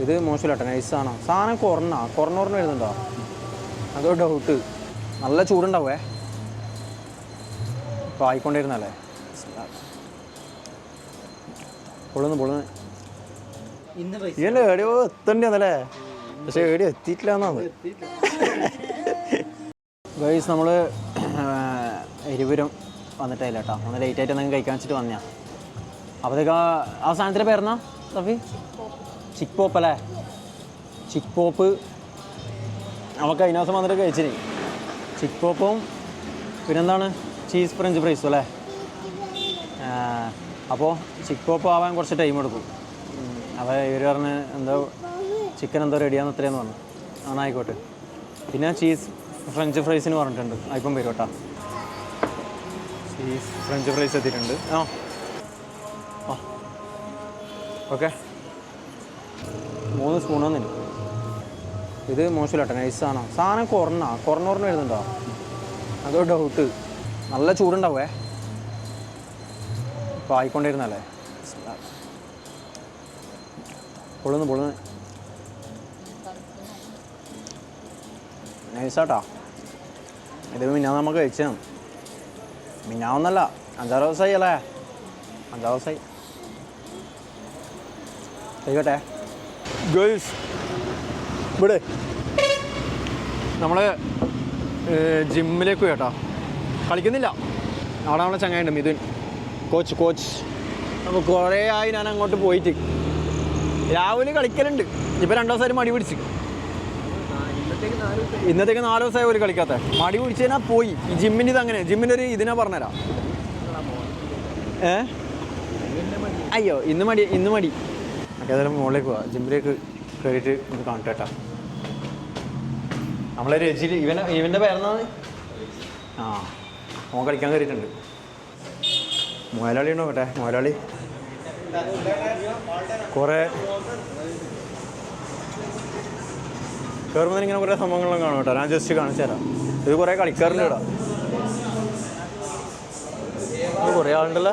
ഇത് മോശമില്ല നൈസാണോ സാധനം കുറഞ്ഞ കുറഞ്ഞ കുറഞ്ഞ വരുന്നുണ്ടോ? അതോ ഡൗട്ട് നല്ല ചൂടുണ്ടാവേ. ഇപ്പോൾ ആയിക്കൊണ്ടിരുന്നല്ലേ? പൊളുന്ന് പൊളുന്ന് ഇതല്ലേ എവിടെയോ എത്തണ്ടല്ലേ പക്ഷെ എവിടെയോ എത്തിയിട്ടില്ല എന്നാണ് ഗൈസ് നമ്മൾ എരിപുരം വന്നിട്ടില്ല കേട്ടോ ഒന്ന് ലേറ്റ് ആയിട്ട് എന്തെങ്കിലും കഴിക്കാൻ വെച്ചിട്ട് വന്നയാ. അപ്പോഴത്തേക്ക് ആ- ആ സാധനത്തിന്റെ പേരെന്നാ റഫി? ചിക്ക് പോപ്പ് അല്ലേ? ചിക്ക് പോപ്പ് നമുക്ക് കഴിഞ്ഞ ദിവസം വന്നിട്ട് കഴിച്ചിന്. ചിക്ക് പോപ്പും പിന്നെന്താണ്? ചീസ് ഫ്രഞ്ച് ഫ്രൈസും അല്ലേ? അപ്പോൾ ചിക്ക് പോപ്പ് ആവാൻ കുറച്ച് ടൈം എടുക്കും. അപ്പോൾ ഇവർ പറഞ്ഞ് എന്തോ ചിക്കൻ എന്തോ റെഡിയാന്ന് അത്രയെന്ന് പറഞ്ഞു. ആയിക്കോട്ടെ പിന്നെ ചീസ് ഫ്രഞ്ച് ഫ്രൈസിന് പറഞ്ഞിട്ടുണ്ട്. അയപ്പം വരും കേട്ടോ. ചീസ് ഫ്രഞ്ച് ഫ്രൈസ് എത്തിയിട്ടുണ്ട്. ആ. ഓക്കെ മൂന്ന് സ്പൂൺ വന്നില്ല ഇത് മോശമില്ല നൈസാണോ സാധനം കുറഞ്ഞ കുറഞ്ഞ കുറഞ്ഞ വരുന്നുണ്ടോ? അതോ ഡൗട്ട് നല്ല ചൂടുണ്ടാവേ ഇപ്പോൾ ആയിക്കൊണ്ടിരുന്നല്ലേ? പൊളുന്നു പൊളുന്നു നൈസാട്ടാ ഇത് മിന്നാ നമുക്ക് കഴിച്ചു. മിന്നാവുന്നല്ല അഞ്ചാറ് ദിവസമായി അല്ലേ? അഞ്ചാറ് ദിവസമായി കഴിക്കട്ടെ. ഗേൾസ് ഇവിടെ നമ്മൾ ജിമ്മിലേക്ക് കേട്ടോ. കളിക്കുന്നില്ല. അവിടെ നമ്മളെ ചങ്ങായിണ്ട് മിഥുൻ. Coach coach. അപ്പോൾ കുറേ ആയി ഞാൻ അങ്ങോട്ട് പോയിട്ട്. രാവിലെ കളിക്കലുണ്ട്. ഇപ്പം രണ്ടു ദിവസമായിട്ട് മടി പിടിച്ച്. ഇന്നത്തേക്ക് നാല് ദിവസമായി ഒരു കളിക്കാത്ത. മടി പിടിച്ച് കഴിഞ്ഞാൽ പോയി. ഈ ജിമ്മിന്റെ ഇത് അങ്ങനെ. ജിമ്മിന്റെ ഒരു ഇതിനെ പറഞ്ഞുതരാം. ഏ? അയ്യോ ഇന്ന് മടി ഇന്ന് മടി. നമുക്ക് ഏതായാലും മുകളിലേക്ക് പോവാം. ജിമ്മിലേക്ക് കയറിയിട്ട് ഇത് കാണട്ടെ നമ്മളെ രജിൽ ഇവനെ ഇവന്റെ പേരെന്നാണ് ആ മോൻ കളിക്കാൻ കയറിയിട്ടുണ്ട് മുതലാളി ഉണ്ടോ കേട്ടെ മുതലാളി. കുറേ കയറുമ്പോൾ ഇങ്ങനെ കുറേ സംഭവങ്ങളൊക്കെ കാണും കേട്ടോ. ഞാൻ ജസ്റ്റ് കാണിച്ചു തരാം. ഇത് കുറേ കളിക്കാറുണ്ട് കേട്ടോ കുറേ ആളുണ്ടല്ലോ.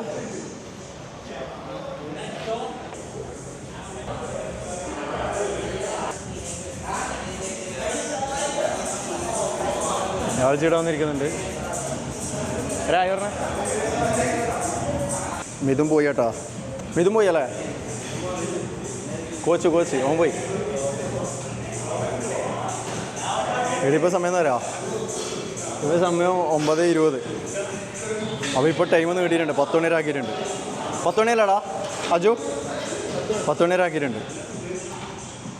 രാവിലെ ഇടാൻ വന്നിരിക്കുന്നുണ്ട്. രായി പറഞ്ഞേ മിഥുൻ പോയി കേട്ടോ. മിതും പോയി അല്ലേ? കോച്ച് കോച്ച് ഓൻ പോയി. എടിപ്പോൾ സമയം തരാ ഇപ്പോൾ സമയം ഒമ്പത് ഇരുപത്. അപ്പോൾ ഇപ്പോൾ ടൈം ഒന്ന് കിട്ടിയിട്ടുണ്ട്. പത്ത് മണി ആക്കിയിട്ടുണ്ട്. പത്ത് മണിയല്ലേടാ അജു. പത്ത് മണി ആക്കിയിട്ടുണ്ട്.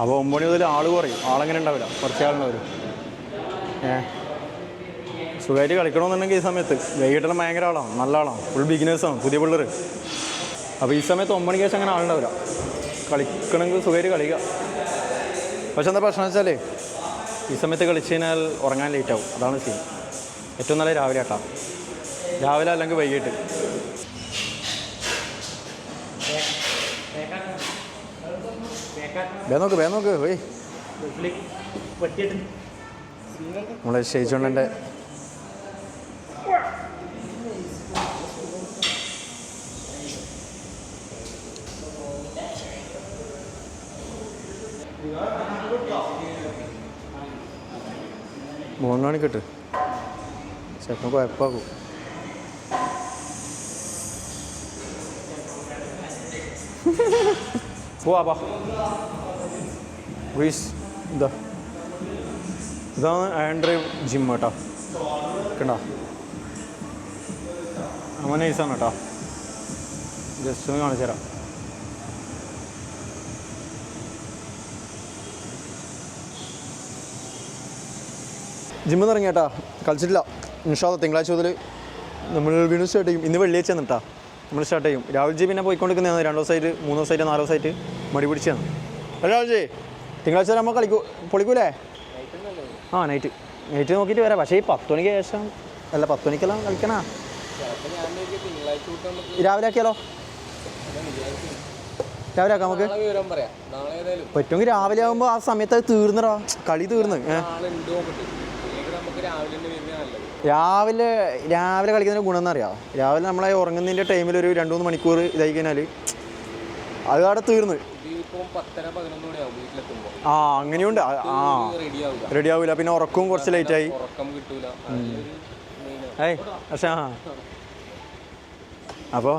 അപ്പോൾ ഒമ്പത് മണി മുതൽ ആൾ കുറയും. ആളെങ്ങനെ ഉണ്ടാവില്ല? കുറച്ച് ആളുണ്ടാവും ഏ? സുഖമായിട്ട് കളിക്കണമെന്നുണ്ടെങ്കിൽ ഈ സമയത്ത് വൈകിട്ടെല്ലാം ഭയങ്കര ആളാണ് നല്ല ആളാണ് ഫുൾ ബിഗിനേഴ്സാണ് പുതിയ പിള്ളേർ അപ്പോൾ ഈ സമയത്ത് ഒമ്പത് മണിക്ക് ശേഷം അങ്ങനെ ആളുണ്ടാവില്ല. കളിക്കണമെങ്കിൽ സുഖമായിട്ട് കളിക്കുക പക്ഷെ എന്താ പ്രശ്നം വെച്ചാൽ ഈ സമയത്ത് കളിച്ചു കഴിഞ്ഞാൽ ഉറങ്ങാൻ ലേറ്റ് ആവും അതാണ് സീൻ ഏറ്റവും നല്ല രാവിലെ ആട്ടാ. രാവിലെ അല്ലെങ്കിൽ വൈകിട്ട്. വേ നോക്ക് വേ നോക്ക് പോയി നമ്മളെ ഷെയ്ച്ചോണ്ടന്റെ മോങ്ങാണി കാണിക്കട്ടെ ചേട്ടൻ കുഴപ്പമാകും പോവാ വീസ് ഇതാ. ഇതാണ് ഡ്രൈവ് ജിം കേട്ടോ കണ്ടോ? അവൻ നൈസാണ് കേട്ടോ ജസ്റ്റ് ഒന്ന് കാണിച്ചു തരാം ജിമ്മിൽ നിന്ന് കേട്ടാ കളിച്ചിട്ടില്ല നിഷാദ തിങ്കളാഴ്ച മുതൽ നമ്മൾ വീണ്ടും സ്റ്റാർട്ട് ചെയ്യും. ഇന്ന് വെള്ളിയാഴ്ച കേട്ടാ നമ്മൾ സ്റ്റാർട്ട് ചെയ്യും. രാഹുൽ ജി പിന്നെ പോയിക്കൊണ്ടിരിക്കുന്നതാണ്. രണ്ട് ദിവസമായിട്ട് മൂന്ന് ദിവസമായിട്ട് നാല് ദിവസമായിട്ട് മടി പിടിച്ചാണ് രാഹുൽ ജി തിങ്കളാഴ്ച വരെ നമ്മൾ കളിക്കൂ പൊളിക്കൂലേ? ആ നൈറ്റ് നൈറ്റ് നോക്കിയിട്ട് വരാം. പക്ഷേ ഈ പത്ത് മണിക്ക് ശേഷം അല്ല പത്ത് മണിക്കെല്ലാം കളിക്കണ. രാവിലെ ആക്കിയാലോ? രാവിലെ ആക്കാം നമുക്ക്. പറ്റുമെങ്കിൽ രാവിലെ ആകുമ്പോൾ ആ സമയത്ത് അത് തീർന്നടാ. കളി തീർന്ന്. ഏ നാളെ ഉണ്ട് നോക്കട്ടെ അല്ലെങ്കിൽ നമുക്ക് രാവിലെ രാവിലെ കളിക്കുന്ന കളിക്കുന്നതിന് ഗുണം എന്നറിയാം രാവിലെ നമ്മളെ ഉറങ്ങുന്നതിന്റെ ടൈമിൽ ഒരു രണ്ട് മൂന്ന് മണിക്കൂർ ഇതായി കഴിഞ്ഞാൽ അത് അവിടെ തീർന്ന്. ആ അങ്ങനെയുണ്ട്. ആ, റെഡി ആവില്ല പിന്നെ ഉറക്കവും കുറച്ച് ലേറ്റ് ആയി. ഏയ് പക്ഷേ ആ. അപ്പോൾ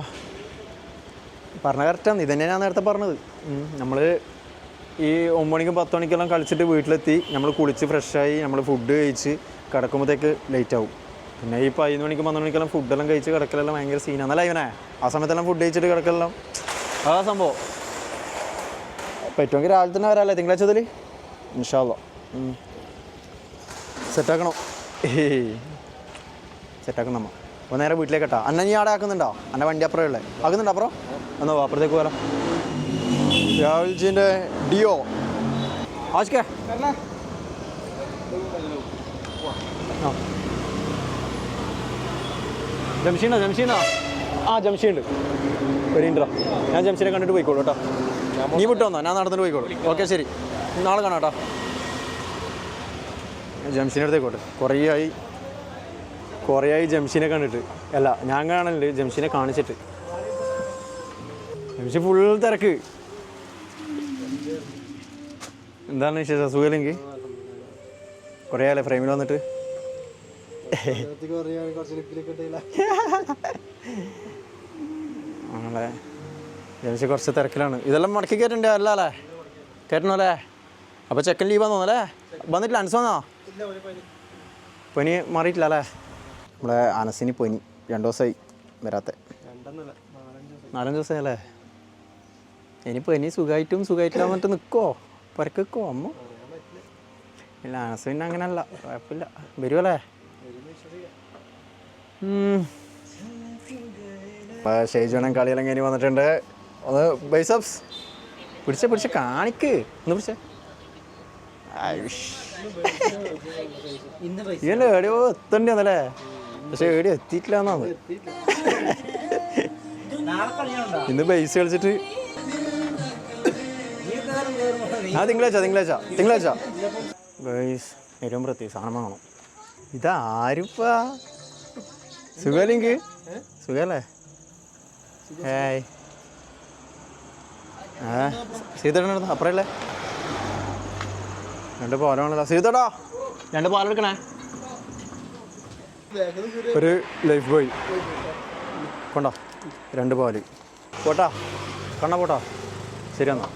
പറഞ്ഞ കറക്റ്റാണ് ഇതന്നെ ഞാൻ നേരത്തെ പറഞ്ഞത്. നമ്മൾ ഈ ഒമ്പത് മണിക്കും പത്ത് മണിക്കെല്ലാം കളിച്ചിട്ട് വീട്ടിലെത്തി. നമ്മൾ കുളിച്ച് ഫ്രഷായി നമ്മൾ ഫുഡ് കഴിച്ച് കിടക്കുമ്പോഴത്തേക്ക് ലേറ്റ് ആവും. പിന്നെ ഈ പതിനൊന്ന് മണിക്കും പന്ത്രണ്ട് മണിക്കെല്ലാം ഫുഡെല്ലാം കഴിച്ച് കിടക്കലെല്ലാം ഭയങ്കര സീനാണ് സീനാന്നല്ല ഇവനെ? ആ സമയത്തെല്ലാം ഫുഡ് കഴിച്ചിട്ട് കിടക്കലെല്ലാം. അതാ സംഭവം. പറ്റുമെങ്കിൽ രാവിലെ തന്നെ വരാമല്ലേ തിങ്കളാഴ്ച മുതൽ ഇൻഷാല്ല സെറ്റാക്കണം സെറ്റാക്കണം നമ്മ. അപ്പോൾ നേരെ വീട്ടിലേക്ക് കേട്ടോ. അന്ന നീ ആടെ ആക്കുന്നുണ്ടോ? അന്ന വണ്ടി അപ്പുറം ഉള്ളേ. ആക്കുന്നുണ്ടോ അപ്പുറം? എന്നാ അപ്പുറത്തേക്ക് വരാം രാഹുൽജിന്റെ ഡിയോ. ആശിക്കേ. ആ. ജംഷീനോ ജംഷീനോ? ആ ജംഷീണ്ട് ഒരു ഇൻട്രോ. ഞാൻ ജംഷീനെ കണ്ടിട്ട് പോയിക്കോളൂ കേട്ടോ. നീ വിട്ടു വന്നോ ഞാൻ നടന്നിട്ട് പോയിക്കോളൂ. ഓക്കെ ശരി. നാളെ കാണാം കേട്ടോ. ജംഷീന്റെ അടുത്തേക്കോട്ടെ കുറേ ആയി കുറേ ആയി ജംഷീനെ കണ്ടിട്ട്. അല്ല ഞാൻ കാണലുണ്ട് ജംഷീനെ കാണിച്ചിട്ട്. ജംഷി ഫുൾ തിരക്ക്. എന്താണ് വിശേഷം? സുഖമില്ലെങ്കിൽ? കുറേ ആയല്ലേ ഫ്രെയിമിൽ വന്നിട്ട്? ആണല്ലേ ജംഷി കുറച്ച് തിരക്കിലാണ്. ഇതെല്ലാം മടക്കി കയറ്റണ്ടേ അല്ല? അല്ലേ കയറ്റണോ അല്ലേ അപ്പോൾ ചെക്കൻ ലീവാന്ന് തോന്നല്ലേ വന്നിട്ടില്ല അനസ് വന്നോ? പനി. മാറിയിട്ടില്ല അല്ലേ? നമ്മളെ അനസിന് പനി. രണ്ടു ദിവസമായി വരാത്ത. നാലഞ്ച് ദിവസമായി അല്ലേ? ഇനി പനി സുഖമായിട്ടും സുഖമായിട്ടില്ല വന്നിട്ട് നിൽക്കോ പരക്കോ അമ്മ? ഇല്ല അനസ് പിന്നെ അങ്ങനല്ല. കുഴപ്പമില്ല. വരുമല്ലേ ഷെയ്ജോണം കളിയെല്ലാം കഴിഞ്ഞ് വന്നിട്ടുണ്ട്. ഒന്ന് ബൈസപ്സ് പിടിച്ച പിടിച്ച കാണിക്ക്. ഒന്ന് പിടിച്ചേ. ഇവന്റെ എവിടെയോ എത്തണ്ടല്ലേ പക്ഷെ എവിടെയോ എത്തിയിട്ടില്ല എന്നാണ് ഇന്ന് ബൈസ് കളിച്ചിട്ട്. ആ തിങ്കളാഴ്ച തിങ്കളാഴ്ച തിങ്കളാഴ്ച. ബൈസ് പ്രത്യേക സാധനം വാങ്ങണം. ഇതാരുപ്പാ? സുഖല്ലെങ്കിൽ സുഖല്ലേ? ഏയ്. ആ സീതട അപ്പറല്ലേ? രണ്ട് പാലാണല്ലോ സീതടാ രണ്ട് പാലെടുക്കണേ ഒരു ലൈഫ് ബോയ്. കൊണ്ടോ? രണ്ട് പാൽ. പോട്ടാ. കണ്ണ പോട്ടാ. ശരി എന്നാ.